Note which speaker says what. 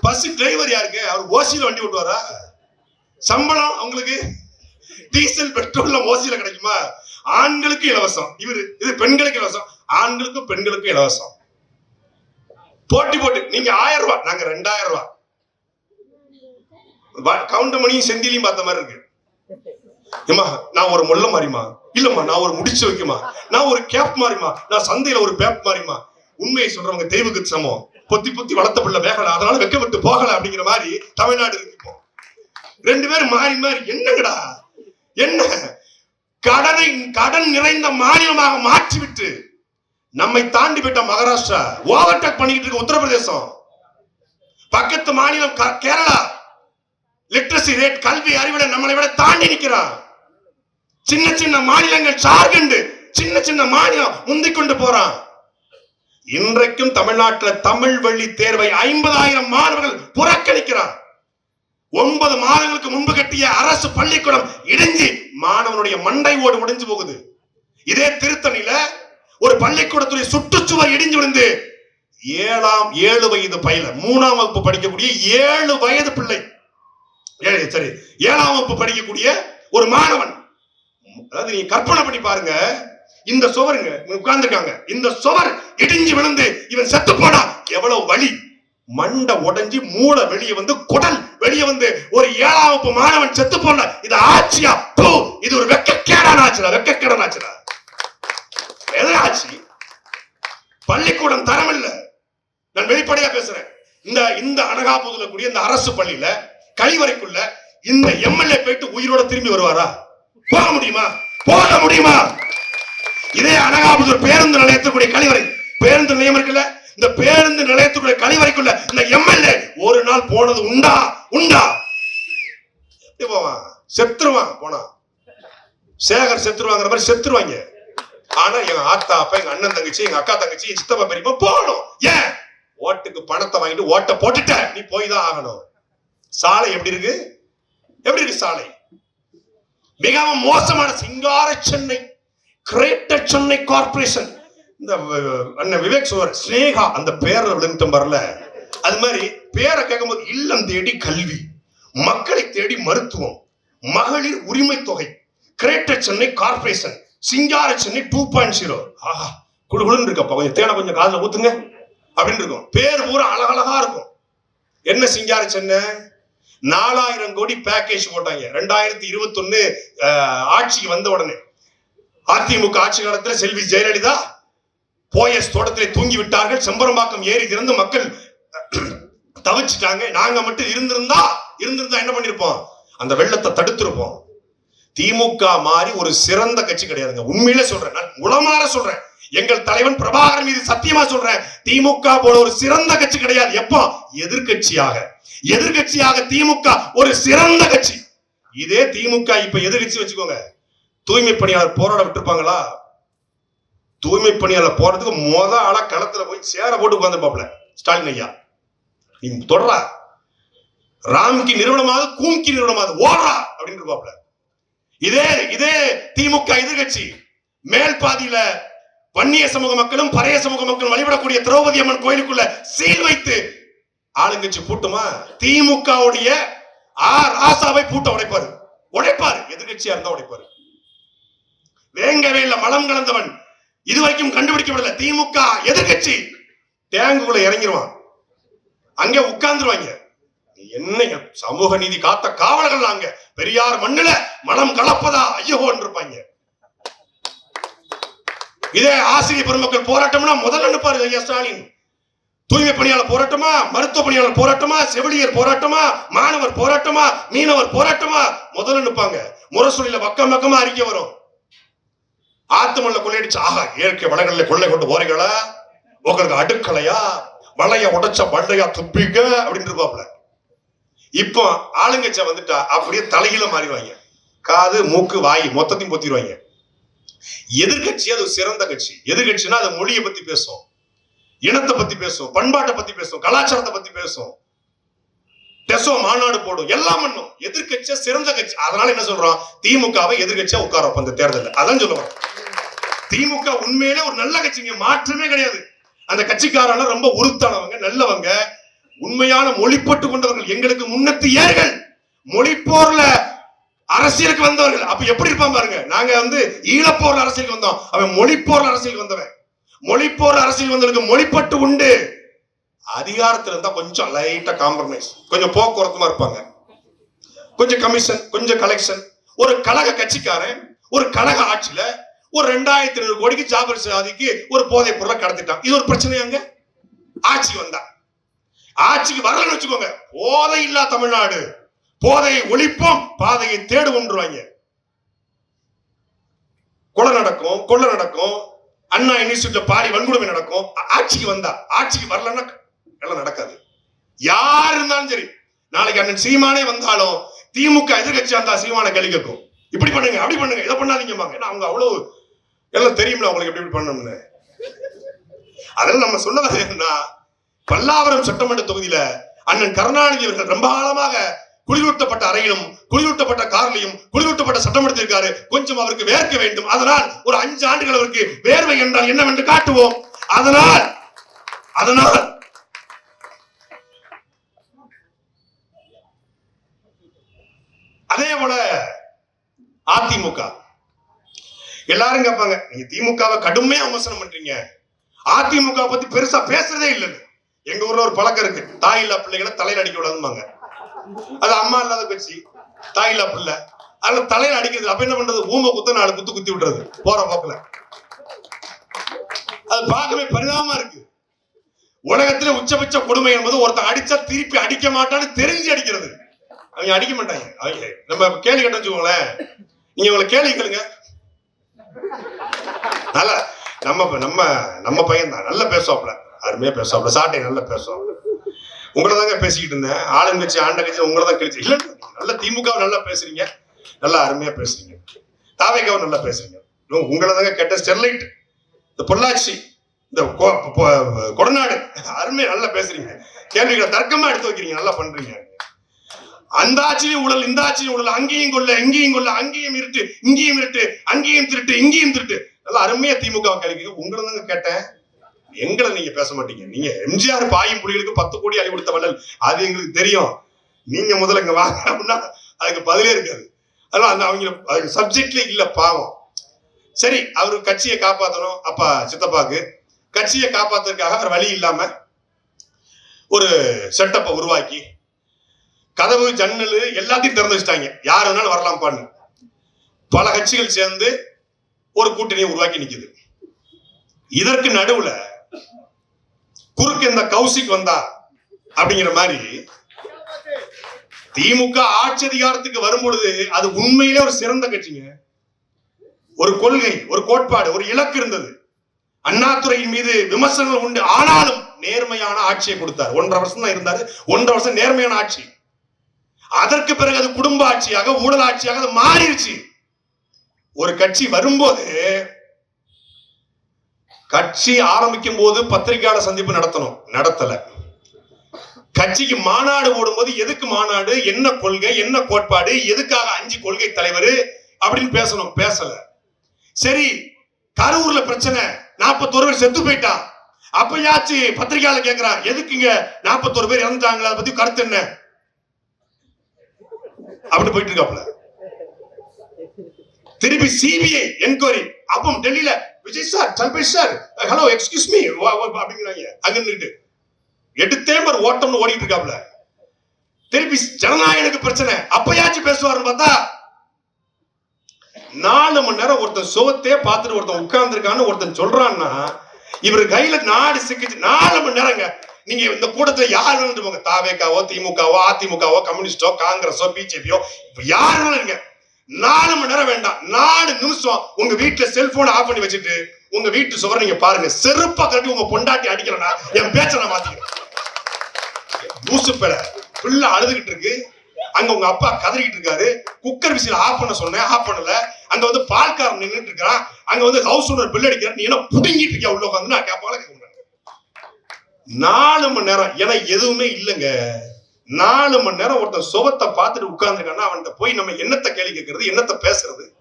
Speaker 1: Bus driver யாருக்கு? அவர் ஓசியில வண்டி ஓட்டுவாரா? சம்பளம் அவங்களுக்கு? டீசல் பெட்ரோல்ல ஓசியில கிடைக்குமா? ஆண்களுக்கு இலவசம். இவரு இது பெண்களுக்கு இலவசம். ஆண்களுக்கும் பெண்களுக்கும் இலவசம். போட்டி போட்டு நீங்க ஆயிரம் ரூபாய் நாங்க ரெண்டாயிரம் ரூபாய். வ- கவுண்டமணியும் செந்திலையும் பார்த்த மாதிரி இருக்கு. ஏமா நான் ஒரு முள்ள மாறிமா இல்லம்மா நான் ஒரு முடிச்சு வைக்குமா நான் ஒரு கேப் மாறிமா நான் சந்தையில ஒரு பேப் மாறிமா உண்மையை சொல்றவங்க தெய்வுக்கு சமம். பொத்தி பொத்தி வளர்த்த பிள்ளை வேகல அதனால வெக்க விட்டு போகல அப்படிங்கிற மாதிரி தமிழ்நாடு இருக்கு இப்போ. ரெண்டு பேரும் மாறி மாறி என்னங்கடா? என்ன? கடனை கடன் நிறைந்த மாநிலமாக மாற்றிவிட்டு நம்மை தாண்டி விட்ட மகாராஷ்டிரா ஓவர்டேக் பண்ணிக்கிட்டு இருக்க உத்தரப்பிரதேசம். பக்கத்து மாநிலம் க- கேரளா. லிட்ரஸி ரேட் கல்வி அறிவில நம்மளை விட தாண்டி நிற்கிறான். சின்ன சின்ன மாநிலங்கள் ஜார்க்கண்ட் சின்ன சின்ன மாநிலம் முந்திக் கொண்டு போறான். இன்றைக்கும் தமிழ்நாட்டில் தமிழ் வழி தேர்வை ஐம்பதாயிரம் மாணவர்கள் புறக்கணிக்கிறான் ஒன்பது மாதங்களுக்கு முன்பு கட்டிய அரசு பள்ளிக்கூடம் இடிஞ்சு மாணவனுடைய மண்டை ஓடு முடிஞ்சு போகுது. இதே திருத்தணியில ஒரு பள்ளிக்கூடத்துடைய சுற்றுச்சுவர் இடிஞ்சு விழுந்து ஏழாம் ஏழு வயது பயில மூணாம் வகுப்பு படிக்கக்கூடிய ஏழு வயது பிள்ளை. ஏழு சரி ஏழாம் வகுப்பு படிக்கக்கூடிய ஒரு மாணவன். அதாவது நீங்க கற்பனை பண்ணி பாருங்க இந்த சுவருங்க உட்கார்ந்துருக்காங்க. இந்த சுவர் இடிஞ்சு விழுந்து இவன் செத்து போனா எவ்வளவு வலி? மண்டை உடைஞ்சு மூளை வெளியே வந்து குடல் வெளியே வந்து ஒரு ஏழாம் வகுப்பு மாணவன் செத்து போன இது ஆட்சியா? போ இது ஒரு வெக்கக்கேடான ஆச்சுடா வெக்கக்கேடான ஆச்சுடா எது ஆட்சி? பள்ளிக்கூடம் தரம் இல்ல. நான் வெளிப்படையா பேசுறேன். இந்த இந்த அனகாபுதுல கூடிய இந்த அரசு பள்ளியில கழிவறைக்குள்ள இந்த எம்எல்ஏ போயிட்டு உயிரோட திரும்பி வருவாரா? போக முடியுமா? போக முடியுமா? இதே அழகாபுதூர் பேருந்து நிலையத்துக்குரிய கழிவறை. பேருந்து நிலையம் இருக்குல்ல? இந்த பேருந்து நிலையத்துக்குரிய கழிவறைக்குள்ள இந்த எம்எல்ஏ ஒரு நாள் போனது உண்டா? உண்டா? போவான் செத்துருவான் போனா. சேகர் செத்துருவாங்கிற மாதிரி செத்துருவாங்க. ஆனா எங்க ஆத்தா அப்பா எங்க அண்ணன் தங்கச்சி எங்க அக்கா தங்கச்சி என் சித்தப்பா பெரியமா போகணும். ஏன்? ஓட்டுக்கு பணத்தை வாங்கிட்டு ஓட்ட போட்டுட்ட. நீ போய் தான் ஆகணும். சாலை எப்படி இருக்கு? எப்படி இருக்கு சாலை? மிகவும் மோசமான சிங்கார சென்னை கிரேட்டர் சென்னை கார்பரேஷன் இந்த அண்ணன் விவேக் சுவர் ஸ்னேகா அந்த பேர்ல விழுந்துட்டு வரல அது மாதிரி பேரை கேட்கும்போது இல்லம் தேடி கல்வி மக்களை தேடி மருத்துவம் மகளிர் உரிமை தொகை greater Chennai corporation Singara Chennai two point zero ஆஹா குடுகுடுன்னு இருக்கப்பா கொஞ்சம் தேனை கொஞ்சம் காதில் ஊத்துங்க அப்படின்னு இருக்கும். பேர் பூரா அழகழகா இருக்கும். என்ன சிங்கார சென்னை நாலாயிரம் கோடி பேக்கேஜ் போட்டாங்க. ரெண்டாயிரத்தி இருபத்தொன்னு ஆட்சிக்கு வந்த உடனே. அதிமுக ஆட்சி காலத்தில் செல்வி ஜெயலலிதா போயஸ் தோட்டத்திலே தூங்கி விட்டார்கள். செம்பரம்பாக்கம் ஏறி திறந்து மக்கள் தவிச்சிட்டாங்க. நாங்க மட்டும் இருந்திருந்தா இருந்திருந்தா என்ன பண்ணிருப்போம்? அந்த வெள்ளத்தை தடுத்திருப்போம். திமுக மாதிரி ஒரு சிறந்த கட்சி கிடையாதுங்க. உண்மையிலே சொல்றேன். நான் உளமாற சொல்றேன். எங்கள் தலைவன் பிரபாகரன் மீது சத்தியமா சொல்றேன். திமுக போல ஒரு சிறந்த கட்சி கிடையாது. எப்போ? எதிர்க்கட்சியாக எதிர்க்கட்சியாக திமுக ஒரு சிறந்த கட்சி. இதே திமுக இப்ப எதிர்க்கட்சி வச்சுக்கோங்க. தூய்மை பணியாளர் போராட விட்டுருப்பாங்களா? தூய்மை பணியாளர் போறதுக்கு மொத ஆளா களத்துல போய் சேர போட்டு உட்காந்துருப்பாப்ல ஸ்டாலின் ஐயா. நீ தொடரா. ராம்கி நிறுவனமாவது கூம்கி நிறுவனமாவது ஓடுறா அப்படின்னு இருப்பாப்ல. இதே இதே திமுக எதிர்கட்சி மேல் பாதியில வன்னிய சமூக மக்களும் பழைய சமூக மக்களும் வழிபடக்கூடிய திரௌபதி அம்மன் கோயிலுக்குள்ள சீல் வைத்து ஆளுங்கட்சி பூட்டுமா? திமுகவுடைய ஆ ராசாவை பூட்ட உடைப்பாரு. உடைப்பாரு. எதிர்கட்சியா இருந்தா உடைப்பாரு. வேங்கவே இல்லை மலம் கலந்தவன். இதுவரைக்கும் கண்டுபிடிக்கப்படல. திமுக எதிர்கட்சி தேங்குக்குள்ள இறங்கிருவான். அங்கே உட்கார்ந்துருவாங்க. என்ன சமூக நீதி காத்த காவலர்கள் அங்க. பெரியார் மண்ணுல மனம் கலப்பதா? ஐயோன்னு இருப்பாங்க இதே ஆசிரியர் பெருமக்கள் போராட்டம்னா முதல்ல அனுப்பாரு ஐயா ஸ்டாலின். தூய்மை பணியாளர் போராட்டமா? மருத்துவ பணியாளர் போராட்டமா? செவிலியர் போராட்டமா? மாணவர் போராட்டமா? மீனவர் போராட்டமா? முதல்ல நிற்பாங்க முரசொலியில பக்கம் பக்கமா அறிக்கை வரும். ஆத்துமல்ல கொள்ளையடிச்சு ஆகா இயற்கை வளங்களில் கொள்ளை கொண்டு போறீங்களா? உங்களுக்கு அடுக்கலையா? வளைய உடைச்ச வள்ளையா துப்பிங்க அப்படின்னு இருப்பாப்ல இப்போ ஆளுங்கச்ச வந்துட்டா அப்படியே தலையில மாறிடுவாங்க. காது மூக்கு வாய் மொத்தத்தையும் பொத்திடுவாங்க. எதிர்கட்சி அது சிறந்த கட்சி. எதிர்கட்சினா அது மொழியை பத்தி பேசும். இனத்தை பத்தி பேசும். பண்பாட்டை பத்தி பேசும். கலாச்சாரத்தை பத்தி பேசும். டெசோ மாநாடு போடும். எல்லாம் பண்ணும். எதிர்கட்சியா சிறந்த கட்சி. அதனால என்ன சொல்றோம்? திமுகவை எதிர்கட்சியா உட்கார வைப்போம் இந்த தேர்தலில். அதான் சொல்லுவோம் திமுக உண்மையிலே ஒரு நல்ல கட்சிங்க. மாற்றமே கிடையாது. அந்த கட்சிக்காரங்க ரொம்ப உறுத்தானவங்க நல்லவங்க. உண்மையான மொழிப்பட்டு கொண்டவர்கள். எங்களுக்கு முன்னத்து ஏர்கள். மொழிப்போர்ல அரசியலுக்கு வந்தவர்கள். அப்ப எப்படி இருப்பான் பாருங்க. நாங்க வந்து ஈழப்போர்ல அரசியலுக்கு வந்தோம். அவன் மொழிப்போர்ல அரசியலுக்கு வந்தவன். மொழிப்போர் அரசியல் வந்தவனுக்கு மொழிப்பட்டு உண்டு. அதிகாரத்துல இருந்தா கொஞ்சம் லைட்டா காம்ப்ரமைஸ் கொஞ்சம் போக்குவரத்துமா இருப்பாங்க. கொஞ்சம் கமிஷன் கொஞ்சம் கலெக்ஷன் ஒரு கழக கட்சிக்காரன் ஒரு கழக ஆட்சியில ஒரு ரெண்டாயிரத்தி ஐநூறு கோடிக்கு ஜாபர் சாதிக்கு ஒரு போதைப் பொருளை கடத்திட்டான். இது ஒரு பிரச்சனையாங்க ஆட்சிக்கு வந்தா. ஆட்சிக்கு வரலன்னு வச்சுக்கோங்க. போதை இல்லா தமிழ்நாடு. போதையை ஒழிப்போம் பாதையை தேடுவோம்ன்றவாங்க கொலை நடக்கும் கொள்ளை நடக்கும். அண்ணா யூனிவர்சிட்டியில பாரி வன்கொடுமை நடக்கும். ஆட்சிக்கு வந்தா. ஆட்சிக்கு வரலன்னா எல்லாம் நடக்காது. யார் இருந்தாலும் சரி நாளைக்கு அண்ணன் சீமானே வந்தாலும் திமுக எதிர்கட்சியா இருந்தா சீமான கேள்வி கேட்கும். இப்படி பண்ணுங்க அப்படி பண்ணுங்க இதை பண்ணாதீங்கம்பாங்க. ஏன்னா அவங்க அவ்வளவு எல்லாம் தெரியும்ல அவங்களுக்கு எப்படி எப்படி பண்ணணும்னு. அதெல்லாம் நம்ம சொல்ல வர்றது பல்லாவரம் சட்டமன்ற தொகுதியில அண்ணன் கருணாநிதி அவர்கள் ரொம்ப காலமாக குளிரூட்டப்பட்ட அறையிலும் குளிரூட்டப்பட்ட கார்லையும் குளிரூட்டப்பட்ட சட்டமன்றத்தில் இருக்காரு. கொஞ்சம் அவருக்கு வேர்க்க வேண்டும். அதனால் ஒரு அஞ்சு ஆண்டுகள் அவருக்கு வேர்வை என்றால் என்னவென்று காட்டுவோம். அதனால் அதனால் அதே போல அதிமுக. எல்லாரும் கேட்பாங்க நீங்க திமுகவை கடுமையா விமர்சனம் பண்றீங்க. அதிமுக பத்தி பெருசா பேசுறதே இல்லைன்னு எங்க ஊர்ல ஒரு பழக்கம் இருக்கு. தாய் இல்லா பிள்ளைகளை தலையில அடிக்க விடாதுமாங்க அது அம்மா இல்லாத கட்சி. தாய் இல்லா பிள்ளை. அதுல தலையில அடிக்கிறது. அப்ப என்ன பண்றது? ஊம குத்த நாலு குத்து குத்தி விடுறது. போற போக்குல. அது பார்க்கவே பரிதாபமா இருக்கு. உலகத்துல உச்சபட்ச கொடுமை என்பது ஒருத்தன் அடிச்சா திருப்பி அடிக்க மாட்டான்னு தெரிஞ்சு அடிக்கிறது. அவங்க அடிக்க மாட்டாங்க. அவங்க நம்ம கேள்வி கேட்டோம் வச்சுக்கோங்களேன். நீங்க உங்களை கேள்வி கேளுங்க. நல்ல நம்ம நம்ம நம்ம பையன் தான் நல்லா பேசுவாப்ல அருமையா பேசுவாப்ல சாட்டை நல்லா பேசுவாப்ல உங்களை தாங்க பேசிக்கிட்டு இருந்தேன். ஆளுங்கட்சி ஆண்ட கட்சி உங்களை தான் கழிச்சு இல்ல நல்ல திமுக நல்லா பேசுறீங்க. நல்லா அருமையா பேசுறீங்க. தாவைக்காவும் நல்லா பேசுறீங்க. உங்களை தாங்க கெட்ட ஸ்டெர்லைட். இந்த பொள்ளாச்சி இந்த கொடநாடு. அருமையா நல்லா பேசுறீங்க. கேள்விகளை தர்க்கமா எடுத்து வைக்கிறீங்க. நல்லா பண்றீங்க. அந்த ஆட்சியும் ஊழல் இந்த ஆட்சியும் ஊழல் அங்கேயும் கொள்ள இங்கேயும் கொள்ள அங்கேயும் இருட்டு இங்கேயும் இருட்டு அங்கேயும் திருட்டு இங்கேயும் திருட்டு. நல்லா அருமையா திமுக கேள்வி உங்களை தாங்க கேட்டேன். எங்களை நீங்க பேச மாட்டீங்க. நீங்க எம்ஜிஆர் பாயும் புலிகளுக்கு பத்து கோடி அழி கொடுத்த வள்ளல். அது எங்களுக்கு தெரியும். நீங்க முதல்ல இங்க வாங்க. அப்படின்னா அதுக்கு பதிலே இருக்காது. அதனால அந்த அவங்க அதுக்கு சப்ஜெக்ட்ல இல்ல பாவம். சரி அவரு கட்சியை காப்பாத்தணும். அப்பா சித்தப்பாக்கு கட்சியை காப்பாத்துறதுக்காக அவர் வழி இல்லாம ஒரு செட்டப்பை உருவாக்கி கதவு ஜன்னல் எல்லாத்தையும் திறந்து வச்சுட்டாங்க. யார் வேணாலும் வரலாம்ப்பான்னு. பல கட்சிகள் சேர்ந்து ஒரு கூட்டணியை உருவாக்கி நிக்குது. இதற்கு நடுவுல குறுக்கு இந்த கௌசிக் வந்தா அப்படிங்கிற மாதிரி திமுக ஆட்சி அதிகாரத்துக்கு வரும்பொழுது அது உண்மையிலே ஒரு சிறந்த கட்சிங்க. ஒரு கொள்கை ஒரு கோட்பாடு ஒரு இலக்கு இருந்தது. அண்ணாத்துறையின் மீது விமர்சனங்கள் உண்டு. ஆனாலும் நேர்மையான ஆட்சியை கொடுத்தார். ஒன்றரை வருஷம் தான் இருந்தாரு. ஒன்றரை வருஷம் நேர்மையான ஆட்சி. அதற்கு பிறகு அது குடும்ப ஆட்சியாக ஊழலாட்சியாக அது மாறிடுச்சு. ஒரு கட்சி வரும்போது கட்சி ஆரம்பிக்கும் போது பத்திரிகையாளர் சந்திப்பு நடத்தணும். நடத்தல. கட்சிக்கு மாநாடு ஓடும்போது எதுக்கு மாநாடு என்ன கொள்கை என்ன கோட்பாடு எதுக்காக அஞ்சு கொள்கை தலைவர் அப்படின்னு பேசணும். பேசல. சரி கரூர்ல பிரச்சனை. நாற்பத்தோரு பேர் செத்து போயிட்டான் அப்பயாச்சு பத்திரிகையாளர் கேக்குறான் எதுக்குங்க? நாற்பத்தோரு பேர் இறந்துட்டாங்களா அதை பத்தி கருத்து என்ன? அப்படி போயிட்டு இருக்காப்ல திருப்பி சிபிஐ என்கொயரி அப்போ டெல்லியில விஜய் சார் சல்பேஷ் சார் ஹலோ எக்ஸ்கியூஸ் மீ அப்படிங்கிறாங்க. அங்க நின்னுட்டு எடுத்தே ஒரு ஓட்டம்னு ஓடிட்டு இருக்காப்ல திருப்பி ஜனநாயகனுக்கு பிரச்சனை. அப்பயாச்சும் பேசுவாருன்னு பார்த்தா நாலு மணி நேரம் ஒருத்தன் சுகத்தையே பார்த்துட்டு ஒருத்தன் உட்கார்ந்துருக்கான்னு ஒருத்தன் சொல்றான்னா இவர் கையில நாடு சிக்கிச்சு நாலு மணி நேரங்க. நீங்க இந்த கூட்டத்துல யார் வேணும் போங்க? தாவேக்காவோ திமுகவோ அதிமுகவோ கம்யூனிஸ்டோ காங்கிரஸோ பிஜேபியோ யார் வேணும் நாலு மணி நேரம் வேண்டாம். நாலு நிமிஷம் உங்க வீட்டுல செல்போன் ஆஃப் பண்ணி வச்சுட்டு உங்க வீட்டு சுவர் நீங்க பாருங்க. செருப்பா கட்டி உங்க பொண்டாட்டி அடிக்கிறேன்னா என் பேச்ச நான் மாத்திக்கிறேன். லூசு பேட பிள்ளை அழுதுகிட்டு இருக்கு. அங்க உங்க அப்பா கதறிக்கிட்டு இருக்காரு. குக்கர் விசில் ஆஃப் பண்ண சொன்னேன். ஆஃப் பண்ணல. அங்க வந்து பால்காரன் நின்னுட்டு இருக்கான் அங்க வந்து ஹவுஸ் ஓனர் பில் அடிக்கிறான் நீ என்ன புடுங்கிட்டு இருக்கியா? உள்ள உட்காந்து நான் கேட்பாங்க நாலு மணி நேரம். ஏன்னா எதுவுமே இல்லைங்க. நாலு மணி நேரம் ஒருத்தன் சுகத்தை பார்த்துட்டு உட்கார்ந்துருக்கான்னா அவன்கிட்ட போய் நம்ம என்னத்தை கேள்வி கேட்கறது என்னத்தை பேசுறது?